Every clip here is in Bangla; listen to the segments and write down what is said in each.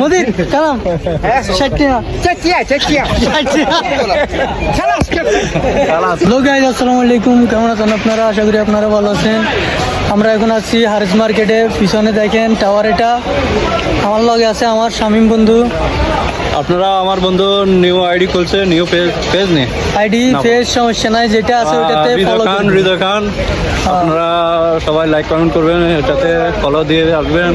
মদির কালাম। হ্যাঁ, চারটিয়া চারটিয়া আসসালামু আলাইকুম। কেমন আছেন আপনারা? আশা করি আপনারা ভালো আছেন। আমরা এখন আছি হারিস মার্কেটে। পিছনে দেখেন টাওয়ার এটা। আমার লগে আছে আমার শামীম বন্ধু। আপনারা আমার বন্ধু নিউ আইডি খুলছে নিউ পেজ পেজ নেই আইডি ফেস সমস্যা নাই যেটা আছে ওটাতে ফলো খান হৃদয় খান। আপনারা সবাই লাইক কমেন্ট করবেন এটাতে ফলো দিয়ে আসবেন।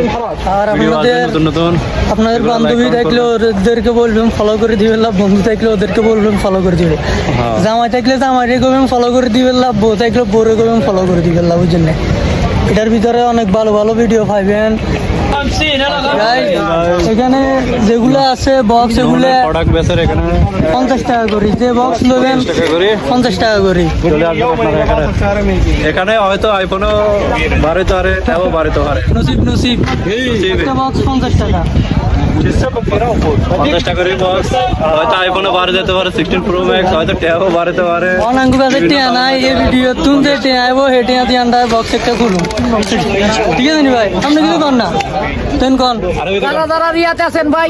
আর আপনাদের নতুন নতুন। আপনাদের বান্ধবী থাকলে। ওদেরকে বলবেন ফলো করে দিবেন লাভ বন্ধু থাকলে ওদেরকে বলবেন ফলো করে দিবে হ্যাঁ। জামাই থাকলে জামাইরে করবেন ফলো করে দিবেন লাভ বউ থাকলে বউরে করবেন ফলো করে দিবেন লাভ না? এটার ভিতরে অনেক ভালো ভালো ভিডিও পাইবেন। এখানে যেগুলো আছে বক্স এগুলো প্রোডাক্ট বেচার এখানে। পঞ্চাশ টাকা করি। যে বক্স নেবেন টাকা করে। পঞ্চাশ টাকা করি। চলে আসবেন আপনারা এখানে। এখানে হয়তো আইফোনও বাড়িতে পারে নসিব নসিব। একটা বক্স পঞ্চাশ টাকা। পঞ্চাশ টাকার বক্স হয়তো আইফোনও বাড়ে যেতে পারে সিক্সটিন প্রো ম্যাক্স হয়তো ট্যাবও বাড়িতে পারে অনাঙ্গ কাছে টিয়া নাই এই ভিডিও তুন যে টিয়া আইবো হে টিয়া দিয়ে আন্ডার বক্স একটা খুলুন ঠিক আছে ভাই? আপনি কিছু কর না। তেন কন যারা যারা রিয়াতে আছেন ভাই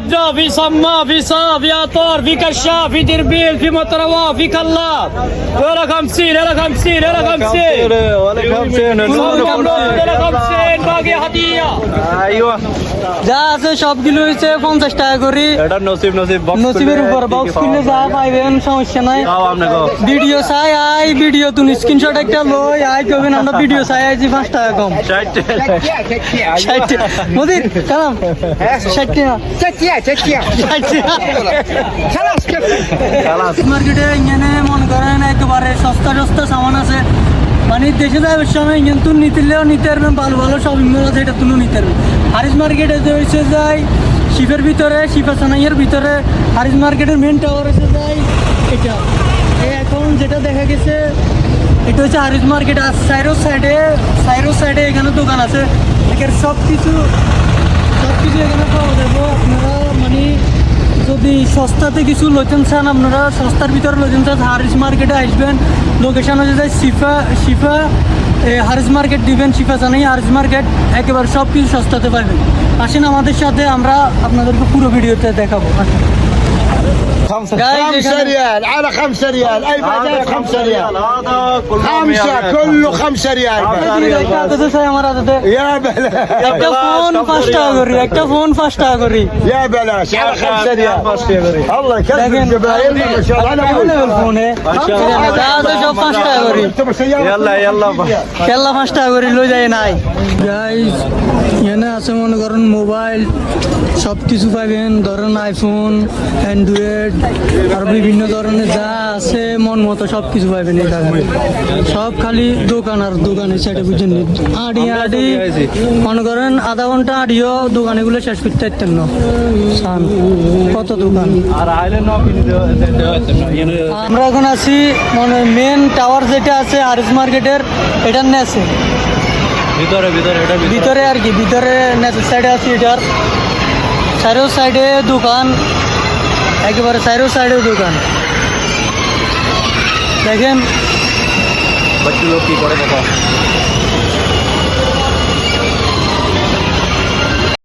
نظار في صماء في صاف في اطار في كشاف في دربيل في مطروات في كلاب ولا خمسين ولا خمسين ولا خمسين ওয়ালাইকুম ولا خمسين باقي هدية আইওয়া যা আছে সবগুলো হয়েছে পঞ্চাশ টাকা করে এটা নসিব নসিব বক্স নসিবের উপর বক্স কিনলে যা পাইবেন সমস্যা নাই তাও আপনি গো ভিডিও চাই আই ভিডিও তুমি স্ক্রিনশট একটা লই আই কবেন আমরা ভিডিও চাই আইছি পাঁচ টাকা কম ষাট تكيا تكيا ষাট টাকা। মুদির কালাম ষাট টাকা মার্কেটে ইঞ্জেনে মনে করেন একেবারে সস্তা সস্তা সামান আছে মানে দেশে যাওয়ার সময় কিন্তু নিতেলেও নিতে পারবেন ভালো ভালো শপিং মল আছে এটা তুলো নিতে পারবেন হারিস মার্কেটে এসে যায় শিপের ভিতরে শিপা সানাইয়ের ভিতরে হারিস মার্কেটের মেন টাওয়ার এসে যায় এটা। এখন যেটা দেখা গেছে এটা হচ্ছে হারিস মার্কেট আর সাইরো সাইডে সাইরোস সাইডে এখানে দোকান আছে। এখানে সব কিছু সব কিছু এখানে পাওয়া যাব। আপনারা মানে যদি সস্তাতে কিছু লইতেন চান, আপনারা সস্তার ভিতরে লইতেন চান। হারিস মার্কেটে আসবেন। লোকেশন হচ্ছে যায় শিফা শিফা হারিস মার্কেট দিবেন, শিফা জানাই। হারিস মার্কেট একেবারে সব কিছু সস্তাতে পাবেন। আসেন আমাদের সাথে, আমরা আপনাদেরকে পুরো ভিডিওতে দেখাবো। আসেন। Guys, خمسة এখানে- ريال على خمسة ريال أي بعدين خمسة ريال هذا كله خمسة كله خمسة ريال بس. একটা হাতেতে চাই আমার হাতেতে يا بلاش একটা ফোন পাঁচ টাকা করি একটা ফোন পাঁচ টাকা করি يا بلاش على خمسة ريال الله يكثر لكن- جبايرنا ما شاء الله أنا أقول ফোনে যা আছে সব পাঁচ টাকা করি أنتم سيارة يلا يلا কেল্লা পাঁচ টাকা করে লই যায় নাই গাইজ এখানে আছে মনে করেন মোবাইল সব কিছু পাবেন ধরেন আইফোন অ্যান্ড্রয়েড আর বিভিন্ন ধরনের যা আছে মন মতো সব কিছু এই জায়গায় সব খালি দোকান আর দোকানের সাইডে বুঝছেন নি? আড়ি আড়ি। মনে করেন আধা ঘণ্টা আড়িও দোকানেগুলো শেষ করতে পারতেন না। কত দোকান? এখানে আমরা এখন আছি মানে মেন টাওয়ার যেটা আছে আরিস মার্কেটের এটার নেছে ভিতরে ভিতরে এটা ভিতরে। ভিতরে আর কি ভিতরে নেচের সাইডে আছে এটার। চারো সাইডে দোকান। একেবারে চারো সাইডে দোকান। দেখেন। বাকি লোক কি করে দেখো